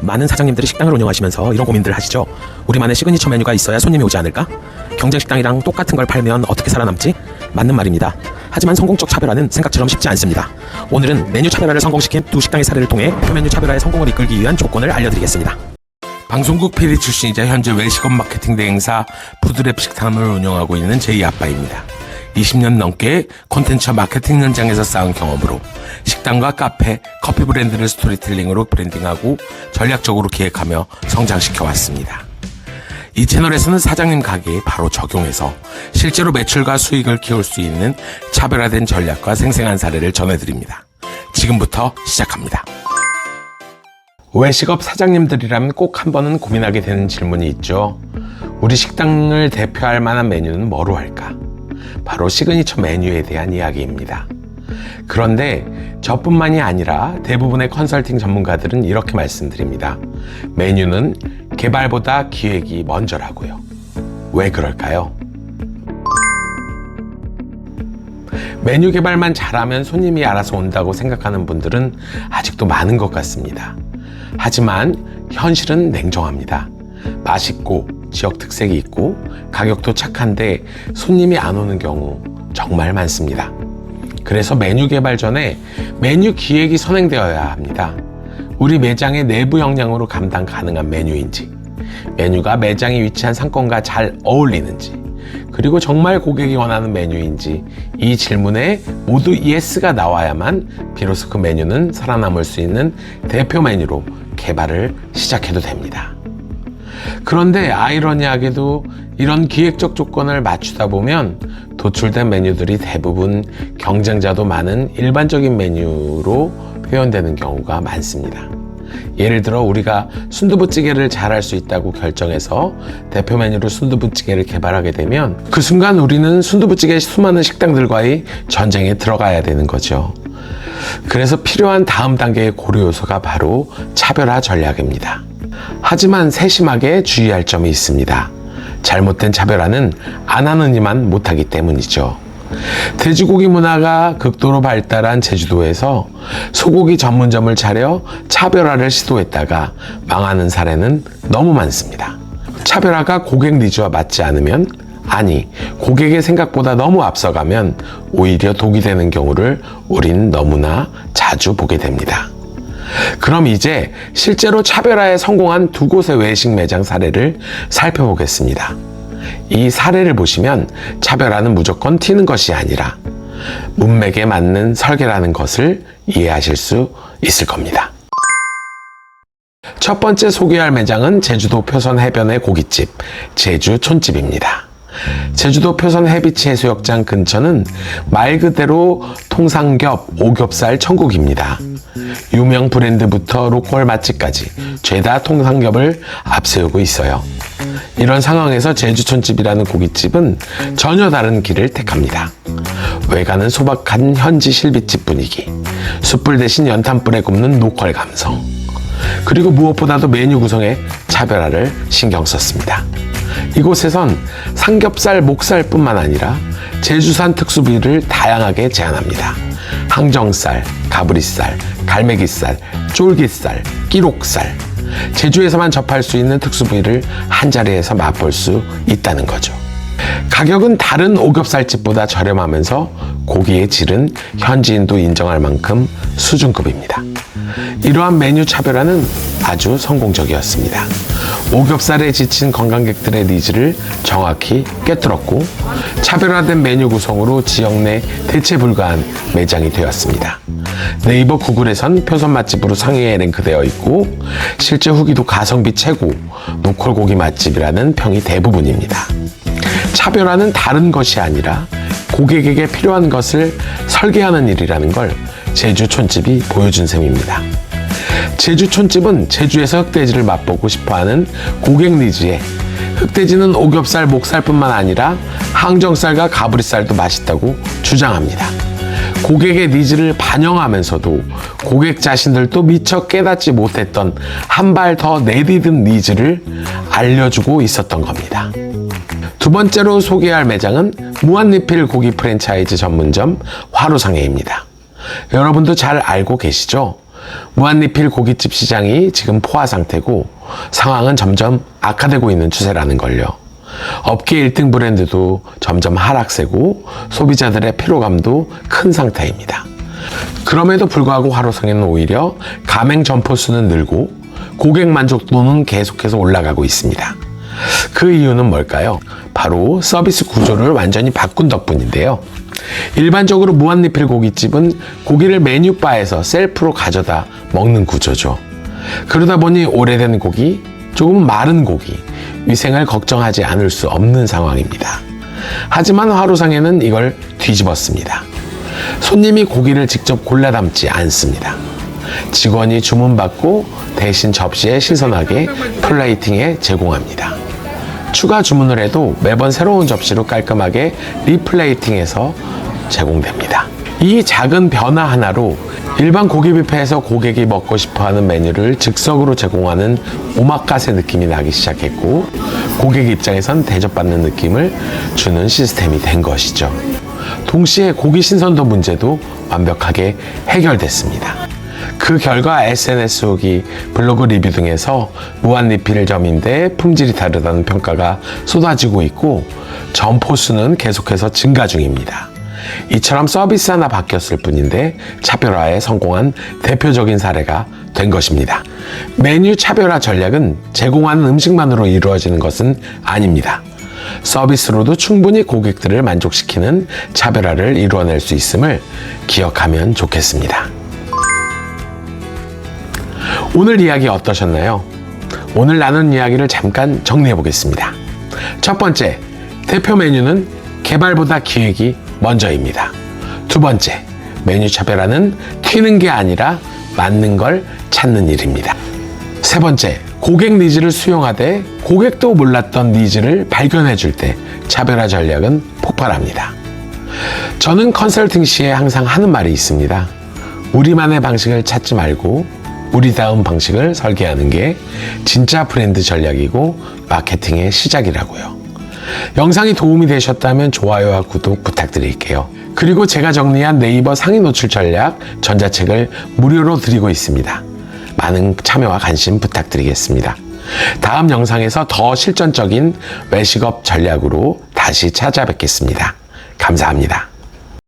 많은 사장님들이 식당을 운영하시면서 이런 고민들을 하시죠. 우리만의 시그니처 메뉴가 있어야 손님이 오지 않을까? 경쟁 식당이랑 똑같은 걸 팔면 어떻게 살아남지? 맞는 말입니다. 하지만 성공적 차별화는 생각처럼 쉽지 않습니다. 오늘은 메뉴 차별화를 성공시킨 두 식당의 사례를 통해 표 메뉴 차별화의 성공을 이끌기 위한 조건을 알려드리겠습니다. 방송국 PD 출신이자 현재 외식업 마케팅 대행사 푸드랩 식탐을 운영하고 있는 제이 아빠입니다. 20년 넘게 콘텐츠 마케팅 현장에서 쌓은 경험으로 식당과 카페, 커피 브랜드를 스토리텔링으로 브랜딩하고 전략적으로 기획하며 성장시켜 왔습니다. 이 채널에서는 사장님 가게에 바로 적용해서 실제로 매출과 수익을 키울 수 있는 차별화된 전략과 생생한 사례를 전해드립니다. 지금부터 시작합니다. 외식업 사장님들이라면 꼭 한 번은 고민하게 되는 질문이 있죠. 우리 식당을 대표할 만한 메뉴는 뭐로 할까? 바로 시그니처 메뉴에 대한 이야기입니다. 그런데 저뿐만이 아니라 대부분의 컨설팅 전문가들은 이렇게 말씀드립니다. 메뉴는 개발보다 기획이 먼저라고요. 왜 그럴까요? 메뉴 개발만 잘하면 손님이 알아서 온다고 생각하는 분들은 아직도 많은 것 같습니다. 하지만 현실은 냉정합니다. 맛있고 지역 특색이 있고 가격도 착한데 손님이 안 오는 경우 정말 많습니다. 그래서 메뉴 개발 전에 메뉴 기획이 선행되어야 합니다. 우리 매장의 내부 역량으로 감당 가능한 메뉴인지, 메뉴가 매장에 위치한 상권과 잘 어울리는지, 그리고 정말 고객이 원하는 메뉴인지 이 질문에 모두 예스가 나와야만 비로소 그 메뉴는 살아남을 수 있는 대표 메뉴로 개발을 시작해도 됩니다. 그런데 아이러니하게도 이런 기획적 조건을 맞추다 보면 도출된 메뉴들이 대부분 경쟁자도 많은 일반적인 메뉴로 표현되는 경우가 많습니다. 예를 들어 우리가 순두부찌개를 잘할 수 있다고 결정해서 대표 메뉴로 순두부찌개를 개발하게 되면 그 순간 우리는 순두부찌개 수많은 식당들과의 전쟁에 들어가야 되는 거죠. 그래서 필요한 다음 단계의 고려 요소가 바로 차별화 전략입니다. 하지만 세심하게 주의할 점이 있습니다. 잘못된 차별화는 안 하는 이만 못하기 때문이죠. 돼지고기 문화가 극도로 발달한 제주도에서 소고기 전문점을 차려 차별화를 시도했다가 망하는 사례는 너무 많습니다. 차별화가 고객 니즈와 맞지 않으면 아니 고객의 생각보다 너무 앞서가면 오히려 독이 되는 경우를 우린 너무나 자주 보게 됩니다. 그럼 이제 실제로 차별화에 성공한 두 곳의 외식 매장 사례를 살펴보겠습니다. 이 사례를 보시면 차별화는 무조건 튀는 것이 아니라 문맥에 맞는 설계라는 것을 이해하실 수 있을 겁니다. 첫 번째 소개할 매장은 제주도 표선 해변의 고깃집 제주 촌집입니다. 제주도 표선 해비치 해수욕장 근처는 말 그대로 통삼겹, 오겹살 천국입니다. 유명 브랜드부터 로컬 맛집까지 죄다 통삼겹을 앞세우고 있어요. 이런 상황에서 제주촌집이라는 고깃집은 전혀 다른 길을 택합니다. 외관은 소박한 현지 실비집 분위기, 숯불 대신 연탄불에 굽는 로컬 감성, 그리고 무엇보다도 메뉴 구성에 차별화를 신경 썼습니다. 이곳에선 삼겹살, 목살뿐만 아니라 제주산 특수 부위를 다양하게 제안합니다. 항정살, 가브리살, 갈매기살, 쫄깃살, 끼록살. 제주에서만 접할 수 있는 특수 부위를 한 자리에서 맛볼 수 있다는 거죠. 가격은 다른 오겹살집보다 저렴하면서 고기의 질은 현지인도 인정할 만큼 수준급입니다. 이러한 메뉴 차별화는 아주 성공적이었습니다. 오겹살에 지친 관광객들의 니즈를 정확히 꿰뚫었고 차별화된 메뉴 구성으로 지역 내 대체 불가한 매장이 되었습니다. 네이버 구글에선 표선 맛집으로 상위에 랭크되어 있고 실제 후기도 가성비 최고, 노컬 고기 맛집이라는 평이 대부분입니다. 차별화는 다른 것이 아니라 고객에게 필요한 것을 설계하는 일이라는 걸 제주 촌집이 보여준 셈입니다. 제주 촌집은 제주에서 흑돼지를 맛보고 싶어하는 고객 니즈에 흑돼지는 오겹살, 목살뿐만 아니라 항정살과 가브리살도 맛있다고 주장합니다. 고객의 니즈를 반영하면서도 고객 자신들도 미처 깨닫지 못했던 한 발 더 내디딘 니즈를 알려주고 있었던 겁니다. 두 번째로 소개할 매장은 무한리필 고기 프랜차이즈 전문점 화로상해입니다. 여러분도 잘 알고 계시죠? 무한리필 고깃집 시장이 지금 포화 상태고 상황은 점점 악화되고 있는 추세라는 걸요. 업계 1등 브랜드도 점점 하락세고 소비자들의 피로감도 큰 상태입니다. 그럼에도 불구하고 화로성에는 오히려 가맹 점포 수는 늘고 고객 만족도는 계속해서 올라가고 있습니다. 그 이유는 뭘까요? 바로 서비스 구조를 완전히 바꾼 덕분인데요. 일반적으로 무한리필 고깃집은 고기를 메뉴바에서 셀프로 가져다 먹는 구조죠. 그러다 보니 오래된 고기, 조금 마른 고기, 위생을 걱정하지 않을 수 없는 상황입니다. 하지만 화로상에는 이걸 뒤집었습니다. 손님이 고기를 직접 골라 담지 않습니다. 직원이 주문받고 대신 접시에 신선하게 플레이팅해 제공합니다. 추가 주문을 해도 매번 새로운 접시로 깔끔하게 리플레이팅해서 제공됩니다. 이 작은 변화 하나로 일반 고기 뷔페에서 고객이 먹고 싶어 하는 메뉴를 즉석으로 제공하는 오마카세 느낌이 나기 시작했고 고객 입장에선 대접받는 느낌을 주는 시스템이 된 것이죠. 동시에 고기 신선도 문제도 완벽하게 해결됐습니다. 그 결과 SNS 후기, 블로그 리뷰 등에서 무한 리필 점인데 품질이 다르다는 평가가 쏟아지고 있고 점포 수는 계속해서 증가 중입니다. 이처럼 서비스 하나 바뀌었을 뿐인데 차별화에 성공한 대표적인 사례가 된 것입니다. 메뉴 차별화 전략은 제공하는 음식만으로 이루어지는 것은 아닙니다. 서비스로도 충분히 고객들을 만족시키는 차별화를 이루어낼 수 있음을 기억하면 좋겠습니다. 오늘 이야기 어떠셨나요? 오늘 나눈 이야기를 잠깐 정리해 보겠습니다. 첫 번째, 대표 메뉴는 개발보다 기획이 먼저입니다. 두 번째, 메뉴 차별화는 튀는 게 아니라 맞는 걸 찾는 일입니다. 세 번째, 고객 니즈를 수용하되 고객도 몰랐던 니즈를 발견해 줄 때 차별화 전략은 폭발합니다. 저는 컨설팅 시에 항상 하는 말이 있습니다. 우리만의 방식을 찾지 말고 우리다운 방식을 설계하는 게 진짜 브랜드 전략이고 마케팅의 시작이라고요. 영상이 도움이 되셨다면 좋아요와 구독 부탁드릴게요. 그리고 제가 정리한 네이버 상위 노출 전략 전자책을 무료로 드리고 있습니다. 많은 참여와 관심 부탁드리겠습니다. 다음 영상에서 더 실전적인 외식업 전략으로 다시 찾아뵙겠습니다. 감사합니다.